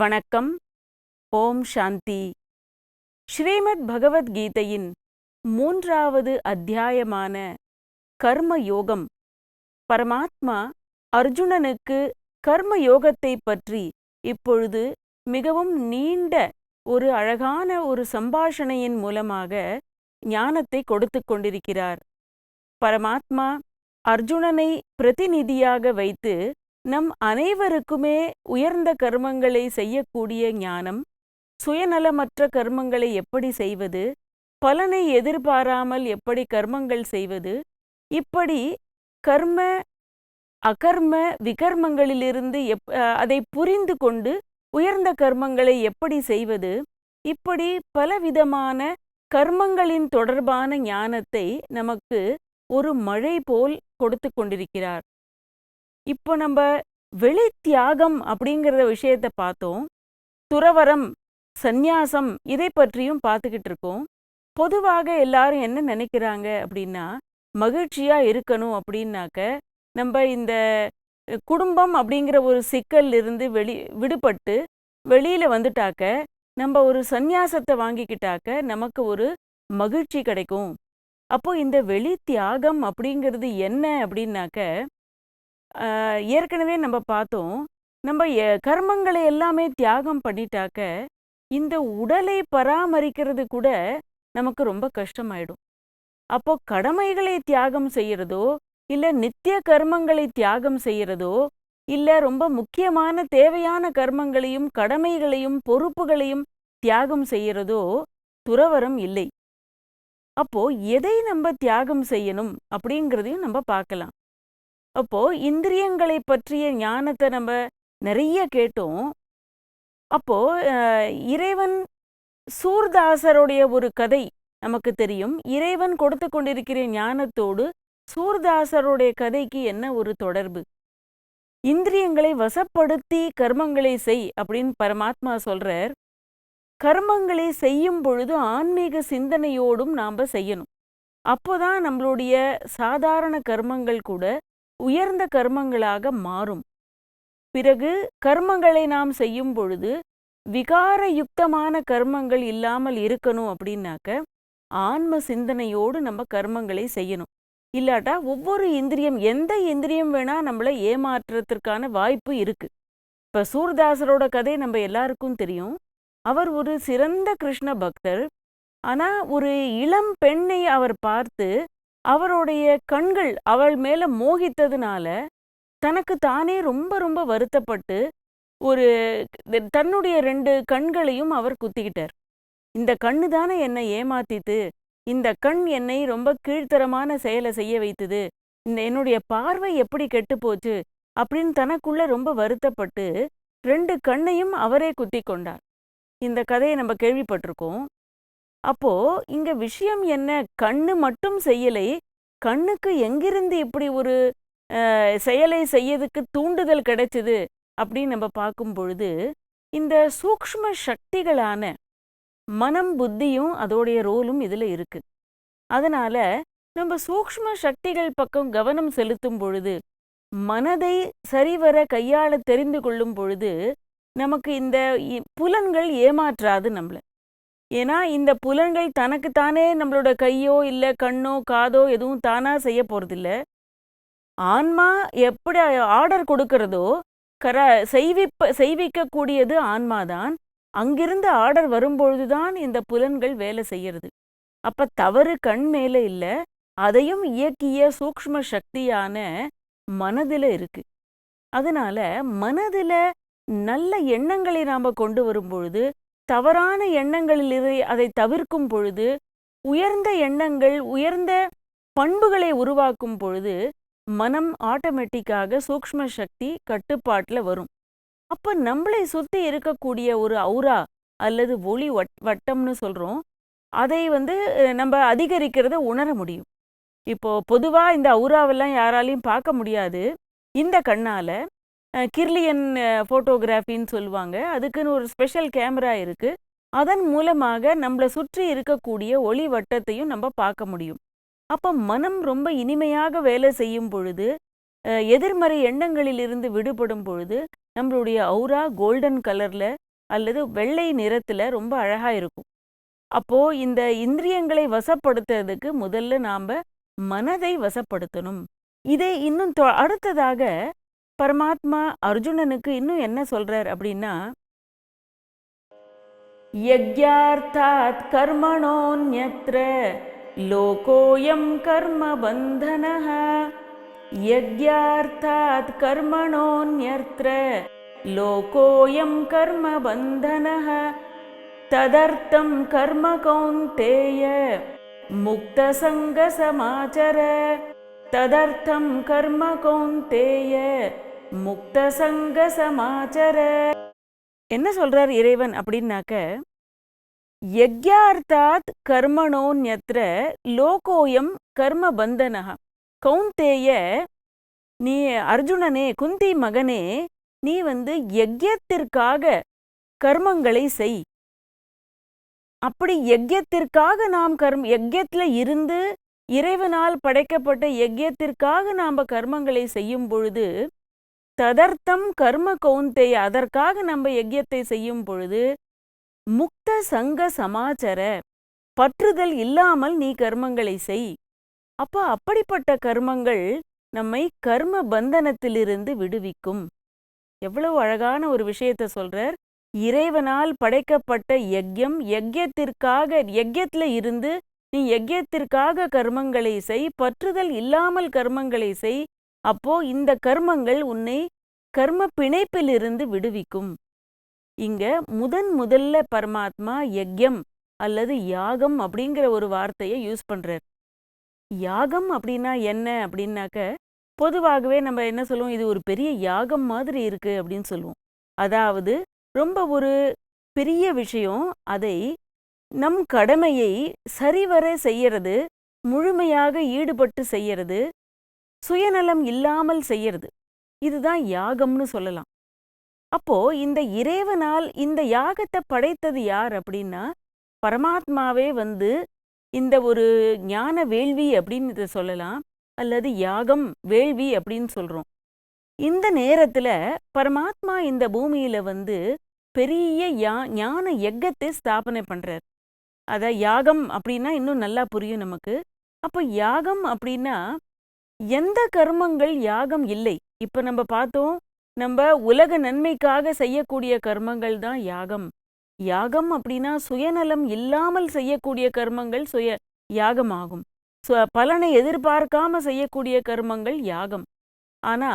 வணக்கம். ஓம் சாந்தி. ஸ்ரீமத் பகவத்கீதையின் மூன்றாவது அத்தியாயமான கர்ம யோகம் பரமாத்மா அர்ஜுனனுக்கு கர்ம யோகத்தை பற்றி இப்பொழுது மிகவும் நீண்ட ஒரு அழகான ஒரு சம்பாஷணையின் மூலமாக ஞானத்தை கொடுத்து கொண்டிருக்கிறார். பரமாத்மா அர்ஜுனனை பிரதிநிதியாக வைத்து நம் அனைவருக்குமே உயர்ந்த கர்மங்களை செய்யக்கூடிய ஞானம் சுயநலமற்ற கர்மங்களை எப்படி செய்வது பலனை எதிர்பாராமல் எப்படி கர்மங்கள் செய்வது இப்படி கர்ம அகர்ம விகர்மங்களிலிருந்து எப் அதை புரிந்து கொண்டு உயர்ந்த கர்மங்களை எப்படி செய்வது இப்படி பலவிதமான கர்மங்களின் தொடர்பான ஞானத்தை நமக்கு ஒரு மழை போல் கொடுத்து கொண்டிருக்கிறார். இப்போ நம்ம வெளி தியாகம் அப்படிங்கிற விஷயத்த பார்த்தோம். துறவரம் சந்நியாசம் இதை பற்றியும் பார்த்துக்கிட்டு இருக்கோம். பொதுவாக எல்லாரும் என்ன நினைக்கிறாங்க அப்படின்னா மகிழ்ச்சியா இருக்கணும் அப்படின்னாக்க நம்ம இந்த குடும்பம் அப்படிங்கிற ஒரு சிக்கல் இருந்து வெளி விடுபட்டு வெளியில வந்துட்டாக்க நம்ம ஒரு சந்நியாசத்தை வாங்கிக்கிட்டாக்க நமக்கு ஒரு மகிழ்ச்சி கிடைக்கும். அப்போ இந்த வெளி தியாகம் அப்படிங்கிறது என்ன அப்படின்னாக்க ஏற்கனவே நம்ம பார்த்தோம். நம்ம கர்மங்களை எல்லாமே தியாகம் பண்ணிட்டாக்க இந்த உடலை பராமரிக்கிறது கூட நமக்கு ரொம்ப கஷ்டமாயிடும். அப்போ கடமைகளை தியாகம் செய்யறதோ இல்ல நித்திய கர்மங்களை தியாகம் செய்யறதோ இல்ல ரொம்ப முக்கியமான தேவையான கர்மங்களையும் கடமைகளையும் பொறுப்புகளையும் தியாகம் செய்யறதோ துறவரம் இல்லை. அப்போ எதை நம்ம தியாகம் செய்யணும் அப்படிங்கிறதையும் நம்ம பார்க்கலாம். அப்போ இந்திரியங்களை பற்றிய ஞானத்தை நம்ம நிறைய கேட்டோம். அப்போ இறைவன் சூர்தாசருடைய ஒரு கதை நமக்கு தெரியும். இறைவன் கொடுத்து கொண்டிருக்கிற ஞானத்தோடு சூர்தாசருடைய கதைக்கு என்ன ஒரு தொடர்பு? இந்திரியங்களை வசப்படுத்தி கர்மங்களை செய் அப்படின்னு பரமாத்மா சொல்றார். கர்மங்களை செய்யும் பொழுது ஆன்மீக சிந்தனையோடும் நாம செய்யணும். அப்போதான் நம்மளுடைய சாதாரண கர்மங்கள் கூட உயர்ந்த கர்மங்களாக மாறும். பிறகு கர்மங்களை நாம் செய்யும் பொழுது விகாரயுக்தமான கர்மங்கள் இல்லாமல் இருக்கணும் அப்படின்னாக்க ஆன்ம சிந்தனையோடு நம்ம கர்மங்களை செய்யணும். இல்லாட்டா ஒவ்வொரு இந்திரியம் எந்த இந்திரியம் வேணா நம்மளை ஏமாற்றுறதுக்கான வாய்ப்பு இருக்கு. இப்ப சூர்தாசரோட கதை நம்ம எல்லாருக்கும் தெரியும். அவர் ஒரு சிறந்த கிருஷ்ண பக்தர். ஆனா ஒரு இளம் பெண்ணை அவர் பார்த்து அவருடைய கண்கள் அவள் மேல மோகித்ததுனால தனக்கு தானே ரொம்ப ரொம்ப வருத்தப்பட்டு ஒரு தன்னுடைய ரெண்டு கண்களையும் அவர் குத்திக்கிட்டார். இந்த கண்ணு தானே என்னை ஏமாத்தித்து இந்த கண் என்னை ரொம்ப கீழ்த்தரமான செயலை செய்ய வைத்தது இந்த என்னுடைய பார்வை எப்படி கெட்டு போச்சு அப்படின்னு தனக்குள்ள ரொம்ப வருத்தப்பட்டு ரெண்டு கண்ணையும் அவரே குத்தி கொண்டார். இந்த கதையை நம்ம கேள்விப்பட்டிருக்கோம். அப்போ இங்க விஷயம் என்ன? கண்ணு மட்டும் செய்யலை. கண்ணுக்கு எங்கிருந்து இப்படி ஒரு செயலை செய்யறதுக்கு தூண்டுதல் கிடைச்சது? அப்படின்னு நம்ம பார்க்கும் பொழுது இந்த சூக்ஷ்ம சக்திகளான மனம் புத்தியும் அதோடைய ரோலும் இதுல இருக்கு. அதனால நம்ம சூக்ஷ்ம சக்திகள் பக்கம் கவனம் செலுத்தும் பொழுது மனதை சரிவர கையாள தெரிந்து கொள்ளும் பொழுது நமக்கு இந்த புலன்கள் ஏமாற்றாது நம்மள. ஏன்னா இந்த புலன்கள் தனக்குத்தானே நம்மளோட கையோ இல்ல கண்ணோ காதோ எதுவும் தானாக செய்ய போறதில்ல. ஆன்மா எப்படி ஆர்டர் கொடுக்கறதோ கர செய்விப்ப செய்விக்கக்கூடியது ஆன்மாதான். அங்கிருந்து ஆர்டர் வரும்பொழுது தான் இந்த புலன்கள் வேலை செய்யறது. அப்ப தவறு கண் மேல இல்ல அதையும் இயக்கிய சூக்ஷ்ம சக்தியான மனதில் இருக்கு. அதனால மனதில் நல்ல எண்ணங்களை நாம கொண்டு வரும்பொழுது தவறான எண்ணங்களில் அதை தவிர்க்கும் பொழுது உயர்ந்த எண்ணங்கள் உயர்ந்த பண்புகளை உருவாக்கும் பொழுது மனம் ஆட்டோமேட்டிக்காக சூக்ஷ்ம சக்தி கட்டுப்பாட்டுல வரும். அப்ப நம்மளை சுத்தி இருக்கக்கூடிய ஒரு அவுரா அல்லது ஒளி வட் வட்டம்னு சொல்றோம் அதை வந்து நம்ம அதிகரிக்கிறத உணர முடியும். இப்போ பொதுவா இந்த அவுராவெல்லாம் யாராலையும் பார்க்க முடியாது. இந்த கண்ணால கிர்லியன் ஃபோட்டோகிராஃபின்னு சொல்லுவாங்க. அதுக்குன்னு ஒரு ஸ்பெஷல் கேமரா இருக்கு. அதன் மூலமாக நம்மளை சுற்றி இருக்கக்கூடிய ஒளி வட்டத்தையும் நம்ம பார்க்க முடியும். அப்ப மனம் ரொம்ப இனிமையாக வேலை செய்யும் பொழுது எதிர்மறை எண்ணங்களிலிருந்து விடுபடும் பொழுது நம்மளுடைய அவுரா கோல்டன் கலர்ல அல்லது வெள்ளை நிறத்துல ரொம்ப அழகா இருக்கும். அப்போ இந்த இந்திரியங்களை வசப்படுத்துறதுக்கு முதல்ல நாம மனதை வசப்படுத்தணும். இதை இன்னும் அடுத்ததாக பரமாத்மா அர்ஜுனனுக்கு இன்னும் என்ன சொல்றார் அப்படின்னா யக்யார்த்தாத் கர்மணோன்யத்ர லோகோயம் கர்ம பந்தனः யக்யார்த்தாத் கர்மணோன்யத்ர லோகோயம் கர்ம பந்தனः ததர்த்தம் கர்ம கௌந்தேய முக்தசங்கசமாச்சர ததர்த்தம் கர்ம கௌந்தேய முக்த சங்க சமாச்சர என்ன சொல்றார் இறைவன் அப்படின்னாக்க யக்யார்த்தாத் கர்மணோன்யத்ர லோகோயம் கர்ம பந்தனஹ கவுந்தேய நீ அர்ஜுனனே குந்தி மகனே நீ வந்து யஜ்யத்திற்காக கர்மங்களை செய். அப்படி யஜ்யத்திற்காக நாம் கர்ம யஜ்யத்துல இருந்து இறைவனால் படைக்கப்பட்ட யஜ்யத்திற்காக நாம் கர்மங்களை செய்யும் பொழுது ததர்த்தம் கர்ம கௌந்தேய அதற்காக நம்ம யஜ்யத்தை செய்யும் பொழுது முக்த சங்க சமாச்சர பற்றுதல் இல்லாமல் நீ கர்மங்களை செய். அப்போ அப்படிப்பட்ட கர்மங்கள் நம்மை கர்ம பந்தனத்திலிருந்து விடுவிக்கும். எவ்வளவு அழகான ஒரு விஷயத்த சொல்றார். இறைவனால் படைக்கப்பட்ட யஜ்யம் யஜ்யத்திற்காக யஜ்யத்துல இருந்து நீ யஜ்யத்திற்காக கர்மங்களை செய் பற்றுதல் இல்லாமல் கர்மங்களை செய் அப்போ இந்த கர்மங்கள் உன்னை கர்ம பிணைப்பிலிருந்து விடுவிக்கும். இங்க முதன் முதல்ல பரமாத்மா யக்யம் அல்லது யாகம் அப்படிங்கிற ஒரு வார்த்தையை யூஸ் பண்றார். யாகம் அப்படின்னா என்ன அப்படின்னாக்க பொதுவாகவே நம்ம என்ன சொல்லுவோம்? இது ஒரு பெரிய யாகம் மாதிரி இருக்கு அப்படின்னு சொல்லுவோம். அதாவது ரொம்ப ஒரு பெரிய விஷயம் அதை நம் கடமையை சரிவர செய்யறது முழுமையாக ஈடுபட்டு செய்யறது சுயநலம் இல்லாமல் செய்யறது. இதுதான் யாகம்னு சொல்லலாம். அப்போ இந்த இறைவனால் இந்த யாகத்தை படைத்தது யார் அப்படின்னா பரமாத்மாவே வந்து இந்த ஒரு ஞான வேள்வி அப்படின்னு இதை சொல்லலாம் அல்லது யாகம் வேள்வி அப்படின்னு சொல்றோம். இந்த நேரத்துல பரமாத்மா இந்த பூமியில வந்து பெரிய யா ஞான யக்கத்தை ஸ்தாபனை பண்றார். அத யாகம் அப்படின்னா இன்னும் நல்லா புரியும் நமக்கு. அப்போ யாகம் அப்படின்னா எந்த கர்மங்கள் யாகம் இல்லை? இப்ப நம்ம பார்த்தோம் நம்ம உலக நன்மைக்காக செய்யக்கூடிய கர்மங்கள் தான் யாகம். யாகம் அப்படின்னா சுயநலம் இல்லாமல் செய்யக்கூடிய கர்மங்கள் சுய யாகம் ஆகும் பலனை எதிர்பார்க்காம செய்யக்கூடிய கர்மங்கள் யாகம். ஆனா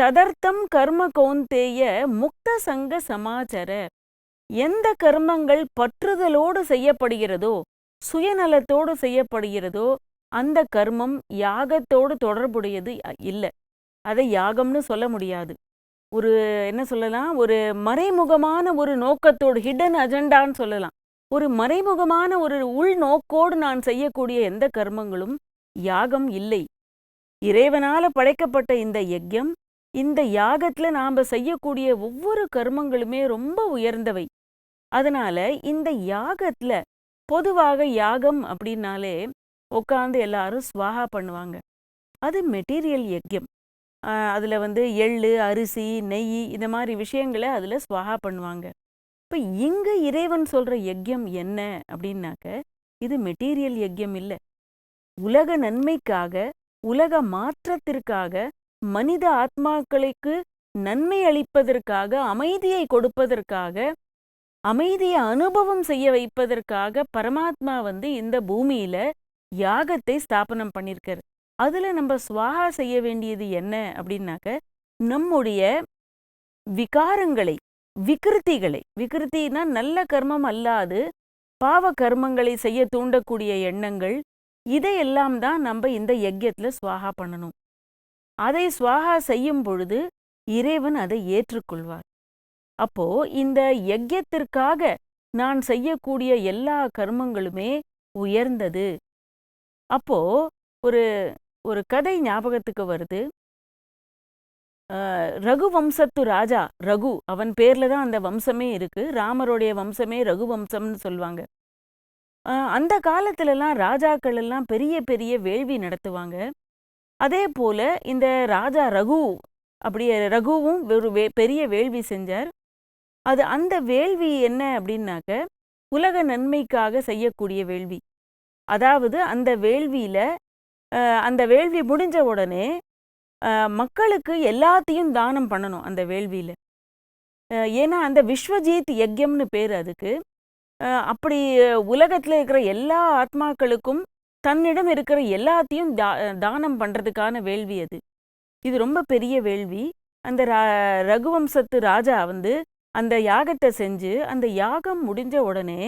ததர்த்தம் கர்ம கௌந்தேய முக்த சங்க சமாச்சர. எந்த கர்மங்கள் பற்றுதலோடு செய்யப்படுகிறதோ சுயநலத்தோடு செய்யப்படுகிறதோ அந்த கர்மம் யாகத்தோடு தொடர்புடையது இல்லை இல்ல. அதை யாகம்னு சொல்ல முடியாது. ஒரு என்ன சொல்லலாம்? ஒரு மறைமுகமான ஒரு நோக்கத்தோடு ஹிடன் அஜெண்டான்னு சொல்லலாம். ஒரு மறைமுகமான ஒரு உள்நோக்கோடு நான் செய்யக்கூடிய எந்த கர்மங்களும் யாகம் இல்லை. இறைவனால படைக்கப்பட்ட இந்த யஜ்யம் இந்த யாகத்துல நாம செய்யக்கூடிய ஒவ்வொரு கர்மங்களுமே ரொம்ப உயர்ந்தவை. அதனால இந்த யாகத்துல பொதுவாக யாகம் அப்படின்னாலே உட்காந்து எல்லாரும் சுவாகா பண்ணுவாங்க. அது மெட்டீரியல் யஜ்யம் அதில் அதுல வந்து எள்ளு அரிசி நெய் இந்த மாதிரி விஷயங்களை அதுல சுவாகா பண்ணுவாங்க. இப்ப இங்கே இறைவன் சொல்ற யஜ்யம் என்ன அப்படின்னாக்க இது மெட்டீரியல் யஜ்யம் இல்ல. உலக நன்மைக்காக உலக மாற்றத்திற்காக மனித ஆத்மாக்களுக்கு நன்மை அளிப்பதற்காக அமைதியை கொடுப்பதற்காக அமைதியை அனுபவம் செய்ய வைப்பதற்காக பரமாத்மா வந்து இந்த பூமியில யாகத்தை ஸ்தாபனம் பண்ணிருக்காரு. அதுல நம்ம சுவாகா செய்ய வேண்டியது என்ன அப்படின்னாக்க நம்முடைய விகாரங்களை விகிருத்திகளை விகிருத்தினா நல்ல கர்மம் அல்லாது பாவ கர்மங்களை செய்ய தூண்டக்கூடிய எண்ணங்கள் இதையெல்லாம் தான் நம்ம இந்த யஜ்யத்தில் சுவாகா பண்ணணும். அதை சுவாகா செய்யும் பொழுது இறைவன் அதை ஏற்றுக்கொள்வார். அப்போ இந்த யஜ்யத்திற்காக நான் செய்யக்கூடிய எல்லா கர்மங்களுமே உயர்ந்தது. அப்போ ஒரு ஒரு கதை ஞாபகத்துக்கு வருது. ரகு வம்சத்து ராஜா ரகு அவன் பேர்ல தான் அந்த வம்சமே இருக்கு. ராமருடைய வம்சமே ரகு வம்சம்னு சொல்லுவாங்க அந்த காலத்துலலாம் ராஜாக்கள் எல்லாம் பெரிய பெரிய வேள்வி நடத்துவாங்க. அதே போல இந்த ராஜா ரகு அப்படியே ரகுவும் ஒரு வே- பெரிய வேள்வி செஞ்சார். அது அந்த வேள்வி என்ன அப்படின்னாக்க உலக நன்மைக்காக செய்யக்கூடிய வேள்வி. அதாவது அந்த வேள்வியில அந்த வேள்வி முடிஞ்ச உடனே மக்களுக்கு எல்லாத்தையும் தானம் பண்ணணும் அந்த வேள்வியில. ஏன்னா அந்த விஸ்வஜீத் யஜ்யம்னு பேர் அதுக்கு. அப்படி உலகத்துல இருக்கிற எல்லா ஆத்மாக்களுக்கும் தன்னிடம் இருக்கிற எல்லாத்தையும் தா தானம் பண்றதுக்கான வேள்வி அது. இது ரொம்ப பெரிய வேள்வி. அந்த ரா ரகுவம்சத்து ராஜா வந்து அந்த யாகத்தை செஞ்சு அந்த யாகம் முடிஞ்ச உடனே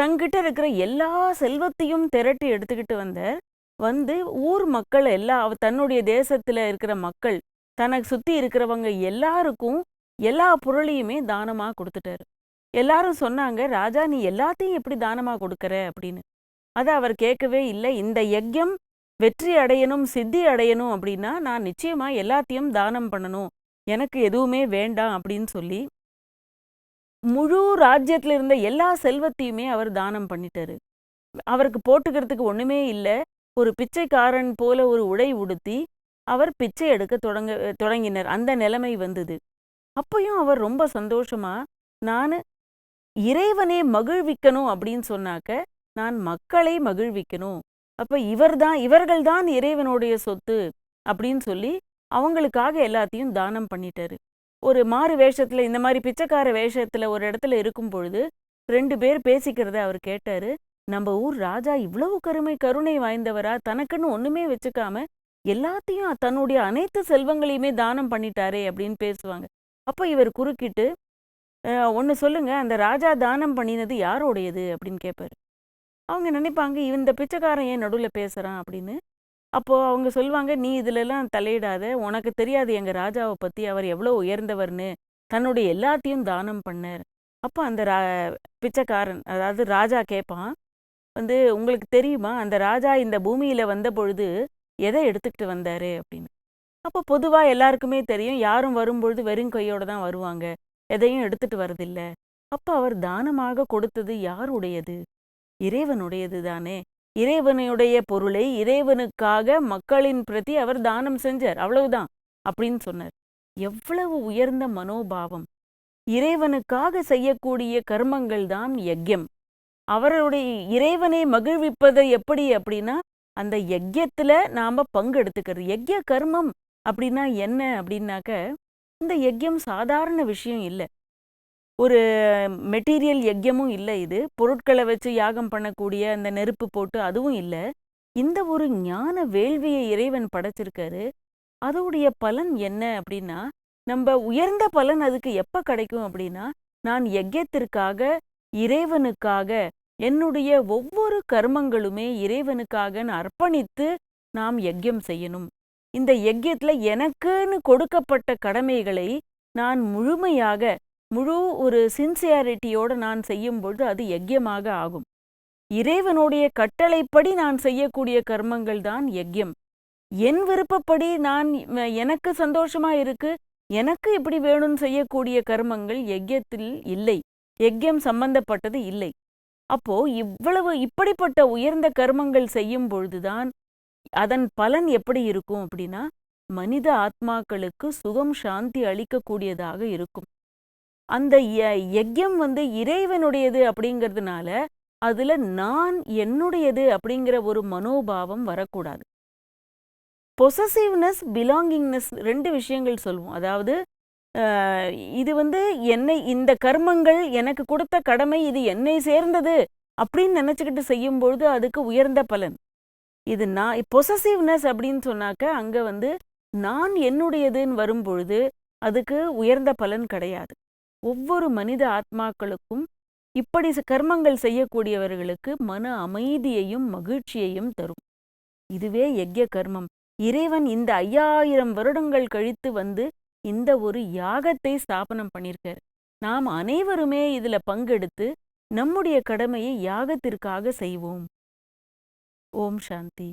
தங்கிட்ட இருக்கிற எல்லா செல்வத்தையும் திரட்டி எடுத்துக்கிட்டு வந்த வந்து ஊர் மக்கள் எல்லா அவ- தன்னுடைய தேசத்துல இருக்கிற மக்கள் தனக்கு சுத்தி இருக்கிறவங்க எல்லாருக்கும் எல்லா பொருளையுமே தானமா கொடுத்துட்டாரு. எல்லாரும் சொன்னாங்க ராஜா நீ எல்லாத்தையும் எப்படி தானமா கொடுக்கற? அப்படின்னு. அதை அவர் கேட்கவே இல்லை. இந்த யஜ்யம் வெற்றி அடையணும் சித்தி அடையணும் அப்படின்னா நான் நிச்சயமா எல்லாத்தையும் தானம் பண்ணணும். எனக்கு எதுவுமே வேண்டாம் அப்படின்னு சொல்லி முழு ராஜ்யத்துல இருந்த எல்லா செல்வத்தையுமே அவர் தானம் பண்ணிட்டாரு. அவருக்கு போட்டுக்கிறதுக்கு ஒண்ணுமே இல்லை. ஒரு பிச்சைக்காரன் போல ஒரு உடை உடுத்தி அவர் பிச்சை எடுக்க தொடங்க தொடங்கினர். அந்த நிலைமை வந்தது. அப்பயும் அவர் ரொம்ப சந்தோஷமா நான் இறைவனே மகிழ்விக்கணும் அப்படின்னு சொன்னாக்க நான் மக்களை மகிழ்விக்கணும். அப்ப இவர்தான் இவர்கள்தான் இறைவனுடைய சொத்து அப்படின்னு சொல்லி அவங்களுக்காக எல்லாத்தையும் தானம் பண்ணிட்டாரு. ஒரு மாறு வேஷத்துல இந்த மாதிரி பிச்சைக்கார வேஷத்துல ஒரு இடத்துல இருக்கும் பொழுது ரெண்டு பேர் பேசிக்கிறத அவர் கேட்டாரு. நம்ம ஊர் ராஜா இவ்வளவு கருமை கருணை வாய்ந்தவரா? தனக்குன்னு ஒண்ணுமே வச்சுக்காம எல்லாத்தையும் தன்னுடைய அனைத்து செல்வங்களையுமே தானம் பண்ணிட்டாரே அப்படின்னு பேசுவாங்க. அப்ப இவர் குறுக்கிட்டு ஒன்று ஒண்ணு சொல்லுங்க அந்த ராஜா தானம் பண்ணினது யாரோடையது? அப்படின்னு கேட்பாரு அவங்க நினைப்பாங்க இந்த பிச்சைக்காரன் ஏன் நடுவுல பேசுறான்? அப்படின்னு. அப்போ அவங்க சொல்லுவாங்க நீ இதிலெல்லாம் தலையிடாத. உனக்கு தெரியாது எங்க ராஜாவை பத்தி. அவர் எவ்வளோ உயர்ந்தவர்னு. தன்னுடைய எல்லாத்தையும் தானம் பண்ணார். அப்போ அந்த ரா பிச்சைக்காரன் அதாவது ராஜா கேட்பான் வந்து உங்களுக்கு தெரியுமா? அந்த ராஜா இந்த பூமியில வந்த பொழுது எதை எடுத்துக்கிட்டு வந்தாரு? அப்படின்னு. அப்போ பொதுவா எல்லாருக்குமே தெரியும் யாரும் வரும்பொழுது வெறும் கையோடு தான் வருவாங்க. எதையும் எடுத்துட்டு வரதில்ல. அப்ப அவர் தானமாக கொடுத்தது யாருடையது? இறைவனுடையது தானே. இறைவனுடைய பொருளை இறைவனுக்காக மக்களின் பிரதி அவர் தானம் செஞ்சார். அவ்வளவுதான் அப்படின்னு சொன்னார். எவ்வளவு உயர்ந்த மனோபாவம். இறைவனுக்காக செய்யக்கூடிய கர்மங்கள் தான் யஜ்யம் அவருடைய இறைவனை மகிழ்விப்பது எப்படி அப்படின்னா அந்த யஜ்யத்துல நாம பங்கெடுத்துக்கிறது யஜ்ய கர்மம் அப்படின்னா என்ன அப்படின்னாக்க இந்த யஜ்யம் சாதாரண விஷயம் இல்லை. ஒரு மெட்டீரியல் யஜ்யமும் இல்லை இது. பொருட்களை வச்சு யாகம் பண்ணக்கூடிய அந்த நெருப்பு போட்டு அதுவும் இல்லை. இந்த ஒரு ஞான வேள்வியை இறைவன் படைச்சிருக்காரு. அதோடைய பலன் என்ன அப்படின்னா நம்ம உயர்ந்த பலன் அதுக்கு எப்ப கிடைக்கும் அப்படின்னா நான் யஜ்யத்திற்காக இறைவனுக்காக என்னுடைய ஒவ்வொரு கர்மங்களுமே இறைவனுக்காக அர்ப்பணித்து நாம் யஜ்யம் செய்யணும். இந்த யஜ்யத்தில் எனக்குன்னு கொடுக்கப்பட்ட கடமைகளை நான் முழுமையாக முழு ஒரு சின்சியாரிட்டியோட நான் செய்யும் பொழுது அது யஜ்யமாக ஆகும். இறைவனுடைய கட்டளைப்படி நான் செய்யக்கூடிய கர்மங்கள் தான் யஜ்யம் என் விருப்பப்படி நான் எனக்கு சந்தோஷமா இருக்கு எனக்கு இப்படி வேணும்னு செய்யக்கூடிய கர்மங்கள் யஜ்யத்தில் இல்லை. யஜ்யம் சம்பந்தப்பட்டது இல்லை. அப்போ இவ்வளவு இப்படிப்பட்ட உயர்ந்த கர்மங்கள் செய்யும் பொழுதுதான் அதன் பலன் எப்படி இருக்கும் அப்படின்னா மனித ஆத்மாக்களுக்கு சுகம் சாந்தி அளிக்கக்கூடியதாக இருக்கும். அந்த ய- யஜ்யம் வந்து இறைவனுடையது அப்படிங்கிறதுனால அதுல நான் என்னுடையது அப்படிங்கிற ஒரு மனோபாவம் வரக்கூடாது. பொசசிவ்னஸ் பிலாங்கிங்னஸ் ரெண்டு விஷயங்கள் சொல்லுவோம் அதாவது இது வந்து என்னை இந்த கர்மங்கள் எனக்கு கொடுத்த கடமை இது என்னை சேர்ந்தது அப்படின்னு நினைச்சுக்கிட்டு செய்யும் பொழுது அதுக்கு உயர்ந்த பலன். இது நான் பொசசிவ்னஸ் அப்படின்னு சொன்னாக்க அங்க வந்து நான் என்னுடையதுன்னு வரும் பொழுது அதுக்கு உயர்ந்த பலன் கிடையாது. ஒவ்வொரு மனித ஆத்மாக்களுக்கும் இப்படி கர்மங்கள் செய்யக்கூடியவர்களுக்கு மன அமைதியையும் மகிழ்ச்சியையும் தரும். இதுவே யஜ்ய கர்மம். இறைவன் இந்த ஐயாயிரம் வருடங்கள் கழித்து வந்து இந்த ஒரு யாகத்தை ஸ்தாபனம் பண்ணியிருக்கார் நாம் அனைவருமே இதுல பங்கெடுத்து நம்முடைய கடமையை யாகத்திற்காக செய்வோம். ஓம் சாந்தி.